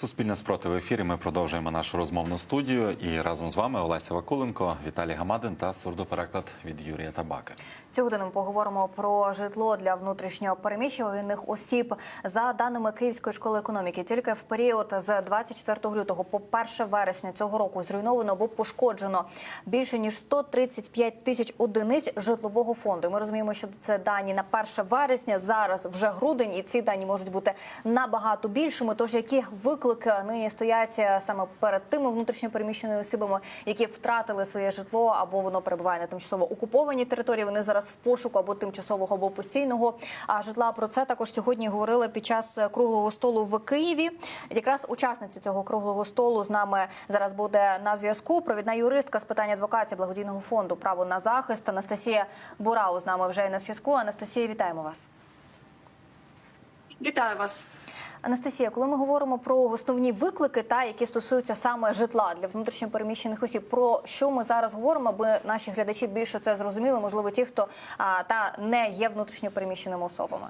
Суспільне спроти в ефірі. Ми продовжуємо нашу розмовну студію. І разом з вами Олеся Вакуленко, Віталій Гамадин та сурдопереклад від Юрія Табаки. Цю годину ми поговоримо про житло для внутрішньо переміщених осіб. За даними Київської школи економіки, тільки в період з 24 лютого по 1 вересня цього року зруйновано або пошкоджено більше ніж 135 тисяч одиниць житлового фонду. Ми розуміємо, що це дані на 1 вересня. Зараз вже грудень, і ці дані можуть бути набагато більшими. Тож які виклики нині стоять саме перед тими внутрішньо переміщеними особами, які втратили своє житло або воно перебуває на тимчасово окупованій території. Вони зараз в пошуку або тимчасового, або постійного а житла. Про це також сьогодні говорили під час круглого столу в Києві. Якраз учасниця цього круглого столу з нами зараз буде на зв'язку. Провідна юристка з питань адвокації благодійного фонду право на захист Анастасія Бурау з нами вже на зв'язку. Анастасія, вітаємо вас. Вітаю вас. Анастасія, коли ми говоримо про основні виклики, та які стосуються саме житла для внутрішньопереміщених осіб, про що ми зараз говоримо, аби наші глядачі більше це зрозуміли, можливо, ті, хто а, та не є внутрішньопереміщеними особами.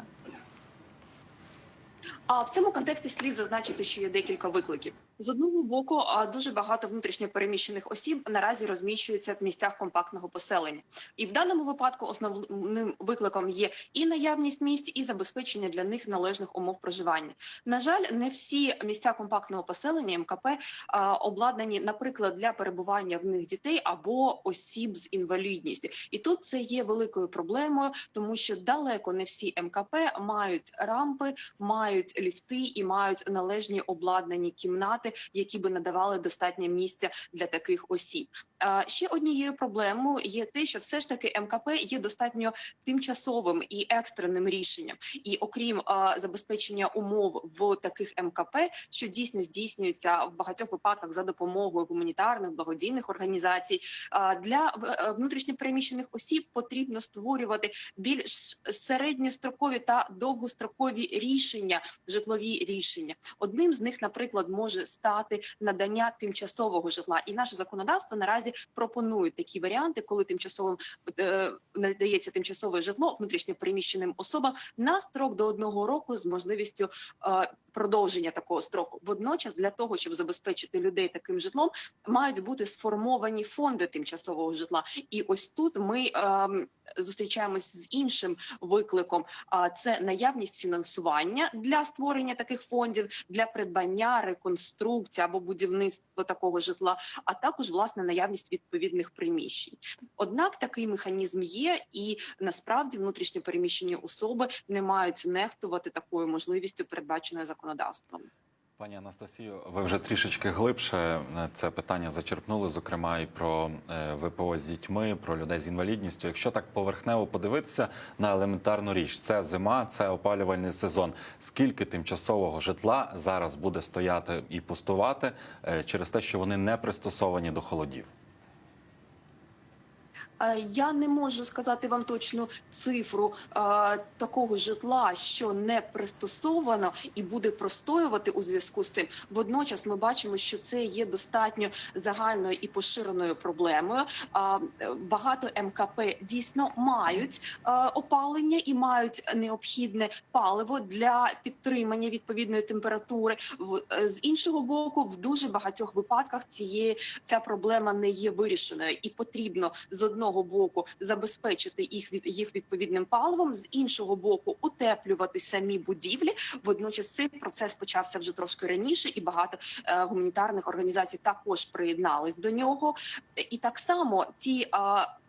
А в цьому контексті слід зазначити, що є декілька викликів. З одного боку, дуже багато внутрішньопереміщених осіб наразі розміщуються в місцях компактного поселення, і в даному випадку основним викликом є і наявність місць, і забезпечення для них належних умов проживання. На жаль, не всі місця компактного поселення МКП обладнані, наприклад, для перебування в них дітей або осіб з інвалідністю. І тут це є великою проблемою, тому що далеко не всі МКП мають рампи, мають ліфти і мають належні обладнані кімнати, які би надавали достатньо місця для таких осіб. Ще однією проблемою є те, що все ж таки МКП є достатньо тимчасовим і екстреним рішенням. І окрім забезпечення умов в таких МКП, що дійсно здійснюється в багатьох випадках за допомогою гуманітарних благодійних організацій, для е, внутрішньопереміщених осіб потрібно створювати більш середньострокові та довгострокові рішення, житлові рішення. Одним з них, наприклад, може стати надання тимчасового житла, і наше законодавство наразі пропонує такі варіанти, коли тимчасовим е, надається тимчасове житло внутрішньопереміщеним особам на строк до одного року з можливістю е, продовження такого строку. Водночас, для того, щоб забезпечити людей таким житлом, мають бути сформовані фонди тимчасового житла. І ось тут ми е, зустрічаємось з іншим викликом. А це наявність фінансування для створення таких фондів для придбання, реконструкції або будівництва такого житла, а також власне наявність відповідних приміщень. Однак такий механізм є, і насправді внутрішньо переміщені особи не мають нехтувати такою можливістю, передбаченою законодавством. Пані Анастасію, ви вже трішечки глибше е, це питання зачерпнули, зокрема і про е, ВПО з дітьми, про людей з інвалідністю. Якщо так поверхнево подивитися на елементарну річ, це зима, це опалювальний сезон. Скільки тимчасового житла зараз буде стояти і пустувати е, через те, що вони не пристосовані до холодів? Е, Я не можу сказати вам точну цифру е, такого житла, що не пристосовано і буде простоювати у зв'язку з цим. Водночас ми бачимо, що це є достатньо загальною і поширеною проблемою. Е, багато МКП дійсно мають опалення і мають необхідне паливо для підтримання відповідної температури. З іншого боку, в дуже багатьох випадках ця проблема не є вирішеною, і потрібно з одного боку забезпечити їх від їх відповідним паливом, з іншого боку, утеплювати самі будівлі. Водночас цей процес почався вже трошки раніше, і багато е, гуманітарних організацій також приєднались до нього. І так само ті е,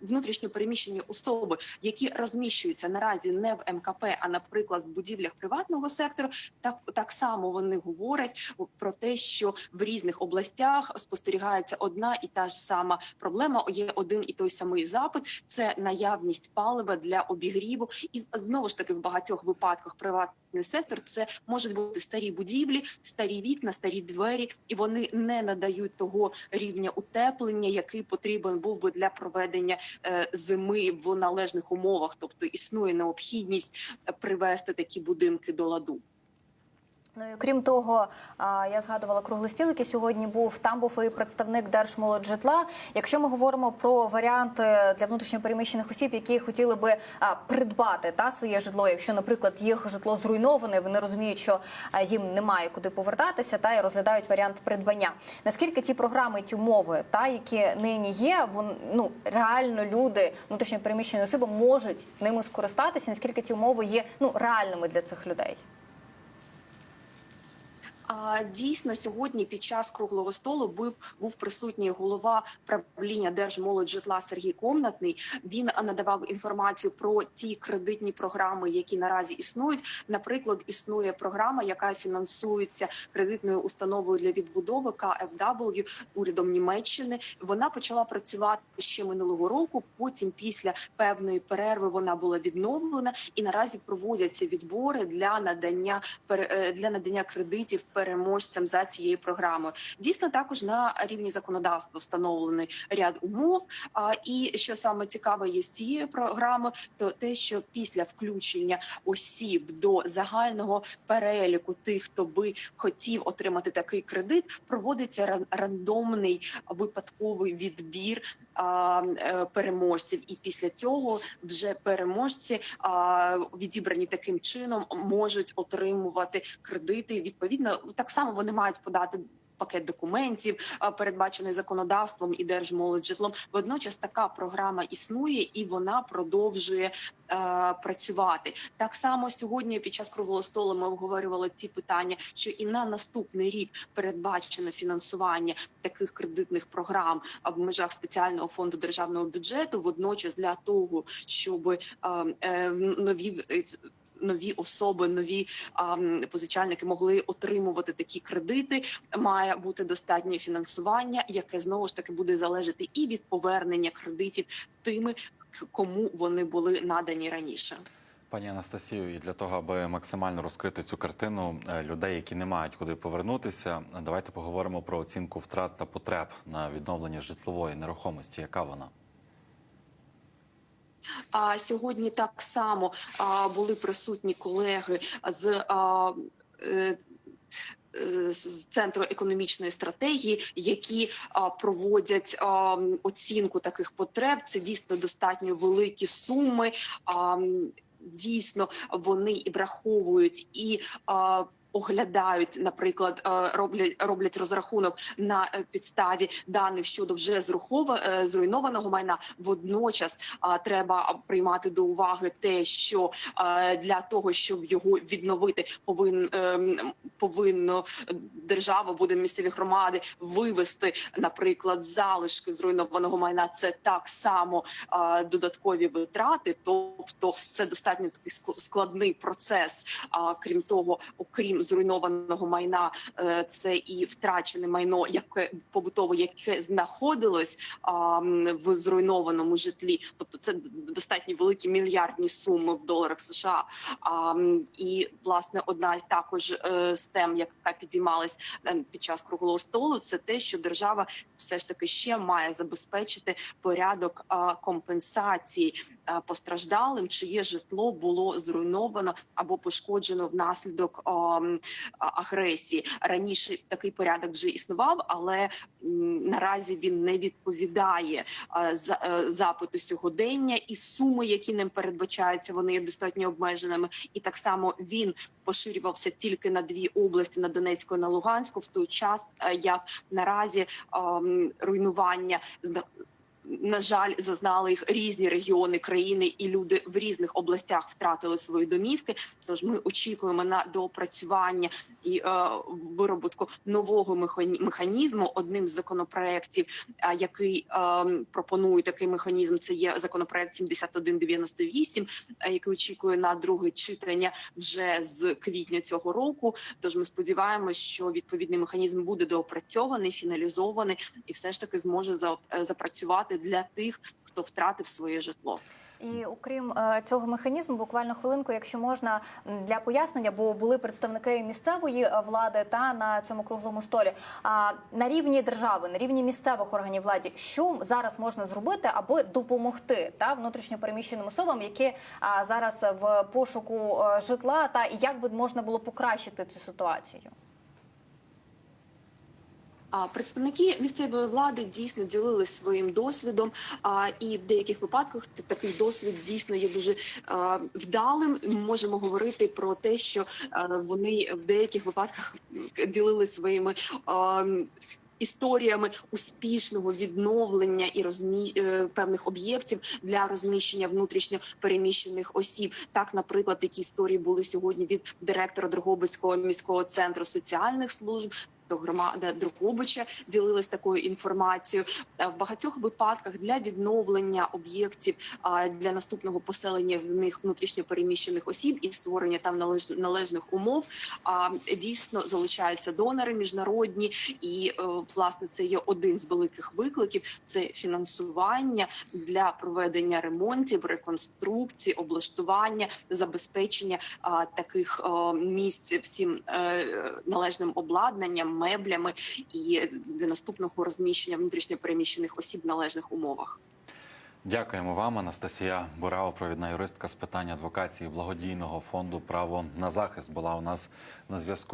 внутрішньо переміщені особи, які розміщуються наразі не в МКП, а наприклад в будівлях приватного сектору, так так само вони говорять про те, що в різних областях спостерігається одна і та ж сама проблема. Є один і той самий запит: це наявність палива для обігріву, і знову ж таки в багатьох випадках приватний сектор це можуть бути старі будівлі, старі вікна, старі двері, і вони не надають того рівня утеплення, який потрібен був би для проведення е, зими в належних умовах, тобто існує необхідність привести такі будинки до ладу. Ну і крім того, я згадувала круглий стіл, який сьогодні був. Там був і представник Держмолоджитла. Якщо ми говоримо про варіанти для внутрішньопереміщених осіб, які хотіли би придбати та своє житло, якщо, наприклад, їх житло зруйноване, вони розуміють, що їм немає куди повертатися, та і розглядають варіант придбання. Наскільки ці програми, ті умови, та які нині є, вон, ну реально люди внутрішньопереміщені особи можуть ними скористатися? Наскільки ці умови є ну реальними для цих людей? Дійсно сьогодні під час круглого столу був був присутній голова правління Держмолоджитла Сергій Комнатний. Він надавав інформацію про ті кредитні програми, які наразі існують. Наприклад, існує програма, яка фінансується кредитною установою для відбудови KfW урядом Німеччини. Вона почала працювати ще минулого року. Потім, після певної перерви, вона була відновлена і наразі проводяться відбори для надання е, для надання кредитів переможцям за цією програмою. Дійсно, також на рівні законодавства встановлений ряд умов. А і що саме цікаве є з цією програмою, то те, що після включення осіб до загального переліку тих, хто би хотів отримати такий кредит, проводиться ран- рандомний випадковий відбір е, переможців, і після цього вже переможці відібрані таким чином можуть отримувати кредити. Відповідно, так само вони мають подати. Пакет документів передбачений законодавством і держмолоджитлом. Водночас така програма існує і вона продовжує е, працювати. Так само сьогодні під час круглого столу ми обговорювали ці питання, що і на наступний рік передбачено фінансування таких кредитних програм в межах спеціального фонду державного бюджету. Водночас для того, щоб е, е, нові е, Нові особи, нові а, позичальники могли отримувати такі кредити. Має бути достатнє фінансування, яке знову ж таки буде залежати і від повернення кредитів тими, кому вони були надані раніше. Пані Анастасію, і для того, аби максимально розкрити цю картину е, людей, які не мають куди повернутися, давайте поговоримо про оцінку втрат та потреб на відновлення житлової нерухомості. Яка вона? А сьогодні так само а, були присутні колеги з. А, е, е, з центру економічної стратегії, які а, проводять а, оцінку таких потреб. Це дійсно достатньо великі суми. А, дійсно, вони і враховують і. А, Оглядають, наприклад, е, роблять роблять розрахунок на е, підставі даних щодо вже е, зруйнованого майна. Водночас треба приймати до уваги те, що для того, щоб його відновити, повин ем, повинно держава буде місцеві громади вивести, наприклад, залишки зруйнованого майна. Це так само додаткові витрати, тобто це достатньо такий ск- складний процес. А крім того, окрім зруйнованого майна, е, це і втрачене майно, яке побутово, яке знаходилось в зруйнованому житлі. Тобто це достатньо великі мільярдні суми в доларах США. І власне одна також е, з тем, яка підіймалась е, під час круглого столу, це те, що держава все ж таки ще має забезпечити порядок компенсації постраждалим, чиє житло було зруйновано або пошкоджено внаслідок агресії. Раніше такий порядок вже існував, але наразі він не відповідає е, запиту сьогодення, і суми, які ним передбачаються, вони є достатньо обмеженими. І так само він поширювався тільки на дві області на Донецьку і на Луганську, в той час е, як наразі руйнування на жаль, зазнали їх різні регіони країни, і люди в різних областях втратили свої домівки. Тож ми очікуємо на доопрацювання і е, вироботку нового механі- механізму. Одним з законопроєктів, е, який е, пропонує такий механізм, це є законопроект 7198, е, який очікує на друге читання вже з квітня цього року. Тож ми сподіваємося, що відповідний механізм буде доопрацьований, фіналізований і все ж таки зможе е, запрацювати для тих, хто втратив своє житло. І окрім е, цього механізму, буквально хвилинку, якщо можна для пояснення, бо були представники місцевої е, влади та на цьому круглому столі. А на рівні держави, на рівні місцевих органів влади, що зараз можна зробити, аби допомогти та внутрішньопереміщеним особам, які зараз в пошуку е, житла, та як би можна було покращити цю ситуацію? Представники місцевої влади дійсно ділились своїм досвідом. А і в деяких випадках такий досвід дійсно є дуже вдалим. Можемо говорити про те, що вони в деяких випадках ділились своїми. Історіями успішного відновлення і розмі... е, певних об'єктів для розміщення внутрішньо переміщених осіб. Так, наприклад, такі історії були сьогодні від директора Дрогобицького міського центру соціальних служб. До громади Дрогобича ділилась такою інформацією. Е, В багатьох випадках для відновлення об'єктів для наступного поселення в них внутрішньо переміщених осіб і створення там належ- належних умов. Дійсно залучаються донори міжнародні, і е, власне це є один з великих викликів: це фінансування для проведення ремонтів, реконструкції, облаштування, забезпечення таких місць всім е, належним обладнанням, меблями і для наступного розміщення внутрішньо переміщених осіб в належних умовах. Дякуємо вам, Анастасія Бурао, провідна юристка з питань адвокації благодійного фонду Право на захист була у нас на зв'язку.